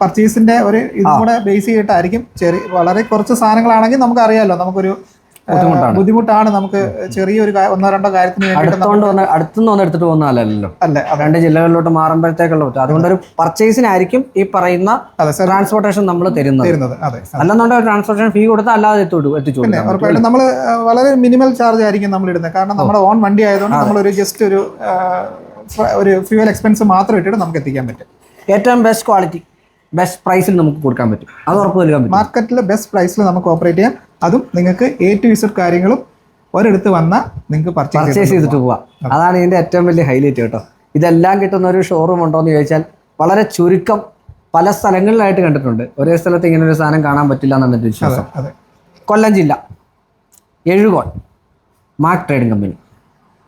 പർച്ചേസിന്റെ ഒരു ഇതും കൂടെ ബേസ് ചെയ്തിട്ടായിരിക്കും ചെറിയ വളരെ കുറച്ച് സാധനങ്ങളാണെങ്കിൽ നമുക്ക് അറിയാമല്ലോ നമുക്കൊരു ബുദ്ധിമുട്ടാണ്. നമുക്ക് ചെറിയൊരു ഒന്നോ രണ്ടോ കാര്യത്തിന് വേണ്ടി അടുത്തുനിന്ന് വന്ന് എടുത്തിട്ട് പോകുന്നതല്ലോ അല്ലെ രണ്ട് ജില്ലകളിലോട്ട് മാറുമ്പോഴത്തേക്കുള്ള പറ്റും. അതുകൊണ്ട് ഒരു പർച്ചേസിനായിരിക്കും ഈ പറയുന്ന ട്രാൻസ്പോർട്ടേഷൻ നമ്മൾ തരുന്നത്. അല്ലെന്നുണ്ടെങ്കിൽ ട്രാൻസ്പോർട്ടേഷൻ ഫീ കൊടുത്താൽ അല്ലാതെ എത്തിച്ചു ഉറപ്പായിട്ടും നമ്മൾ വളരെ മിനിമൽ ചാർജ് ആയിരിക്കും നമ്മൾ ഇടുന്നത്. കാരണം നമ്മുടെ ഓൺ വണ്ടി ആയതുകൊണ്ട് നമ്മൾ ജസ്റ്റ് ഒരു ആ, ഫ- ഒരു ഫ്യൂവൽ എക്സ്പെൻസ് മാത്രം ഇട്ടിട്ട് നമുക്ക് എത്തിക്കാൻ പറ്റും. ഏറ്റവും ബെസ്റ്റ് ക്വാളിറ്റി ബെസ്റ്റ് പ്രൈസിൽ നമുക്ക് കൊടുക്കാൻ പറ്റും. അത് ഉറപ്പ് നൽകാൻ പറ്റും. മാർക്കറ്റിലെ ബെസ്റ്റ് പ്രൈസിൽ നമുക്ക് ഓപ്പറേറ്റ് ചെയ്യാം. അതും നിങ്ങൾക്ക് എ ടു വിസിറ്റ് കാര്യങ്ങളും ഒരിടത്ത് വന്നാൽ നിങ്ങൾക്ക് പർച്ചേസ് ചെയ്തിട്ട് പോവാം. അതാണ് ഇതിന്റെ ഏറ്റവും വലിയ ഹൈലൈറ്റ് കേട്ടോ. ഇതെല്ലാം കിട്ടുന്ന ഒരു ഷോറൂം ഉണ്ടോ എന്ന് ചോദിച്ചാൽ വളരെ ചുരുക്കം പല സ്ഥലങ്ങളിലായിട്ട് കണ്ടിട്ടുണ്ട്. ഒരേ സ്ഥലത്ത് ഇങ്ങനെ ഒരു സാധനം കാണാൻ പറ്റില്ല എന്നാണ് എന്റെ അതെ വിശ്വാസം. കൊല്ലം ജില്ല. എഴുകോൺ. മാർക്ക് ട്രേഡിംഗ് കമ്പനി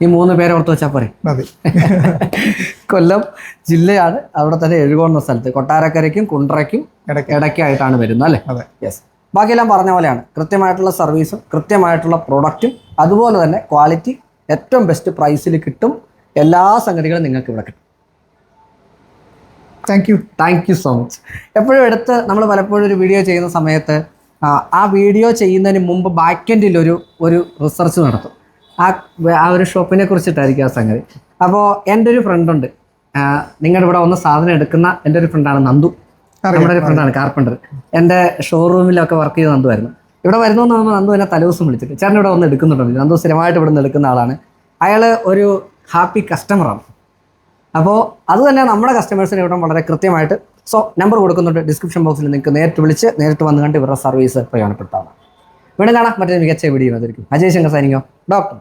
ഈ മൂന്ന് പേരെ ഓർത്ത് വെച്ചാൽ പോരെ? അതെ കൊല്ലം ജില്ലയാണ്. അവിടെ തന്നെ എഴുകോൺ എന്ന സ്ഥലത്ത്. കൊട്ടാരക്കരയ്ക്കും കുണ്ടറയ്ക്കും ഇടയ്ക്ക്. ഇടയ്ക്കായിട്ടാണ് വരുന്നത് അല്ലേ? യെസ് ബാക്കിയെല്ലാം പറഞ്ഞ പോലെയാണ്. കൃത്യമായിട്ടുള്ള സർവീസും കൃത്യമായിട്ടുള്ള പ്രൊഡക്റ്റും അതുപോലെ തന്നെ ക്വാളിറ്റി ഏറ്റവും ബെസ്റ്റ് പ്രൈസിൽ കിട്ടും. എല്ലാ സംഗതികളും നിങ്ങൾക്ക് ഇവിടെ കിട്ടും. Thank you thank you so much എപ്പോഴും എടുത്ത് നമ്മൾ പലപ്പോഴും ഒരു വീഡിയോ ചെയ്യുന്ന സമയത്ത് ആ, ആ വീഡിയോ ചെയ്യുന്നതിന് മുമ്പ് ബാക്കെൻഡിൽ ഒരു ഒരു റിസർച്ച് നടത്തും. ആ ആ ഒരു ഷോപ്പിനെ കുറിച്ചിട്ടായിരിക്കും ആ സംഗതി. അപ്പോൾ എന്റെ ഒരു ഫ്രണ്ടുണ്ട്. നിങ്ങളുടെ ഇവിടെ വന്ന് സാധനം എടുക്കുന്ന എന്റെ ഒരു ഫ്രണ്ടാണ് നന്ദു. നമ്മുടെ ഒരു ഫ്രണ്ടാണ് കാർപ്പന്റർ എന്റെ ഷോറൂമിലൊക്കെ വർക്ക് ചെയ്ത് നന്ദുവായിരുന്നു ഇവിടെ വരുന്നു എന്ന് പറയുമ്പോൾ നന്ദു എന്നെ തലേദിവസം വിളിച്ചിട്ട് ചേട്ടൻ ഇവിടെ വന്ന് എടുക്കുന്നുണ്ടോ? നന്ദു സ്ഥിരമായിട്ട് ഇവിടെ നിന്ന് എടുക്കുന്ന ആളാണ്. അയാൾ ഒരു ഹാപ്പി കസ്റ്റമറാണ്. അപ്പോൾ അത് തന്നെ നമ്മുടെ കസ്റ്റമേഴ്സിനെ ഇവിടെ വളരെ കൃത്യമായിട്ട് സോ നമ്പർ കൊടുക്കുന്നുണ്ട്. ഡിസ്ക്രിപ്ഷൻ ബോക്സിൽ നിങ്ങൾക്ക് നേരിട്ട് വിളിച്ച് നേരിട്ട് വന്ന് കണ്ട് ഇവരുടെ സർവീസ് പ്രയോജനപ്പെടുത്താം. വീണ്ടും കാണാം. മറ്റൊരു മികച്ച വീഡിയോ അതിരിക്കും അജയ് ശങ്കർ സൈനിങ്ങോ? ഡോക്ടർ.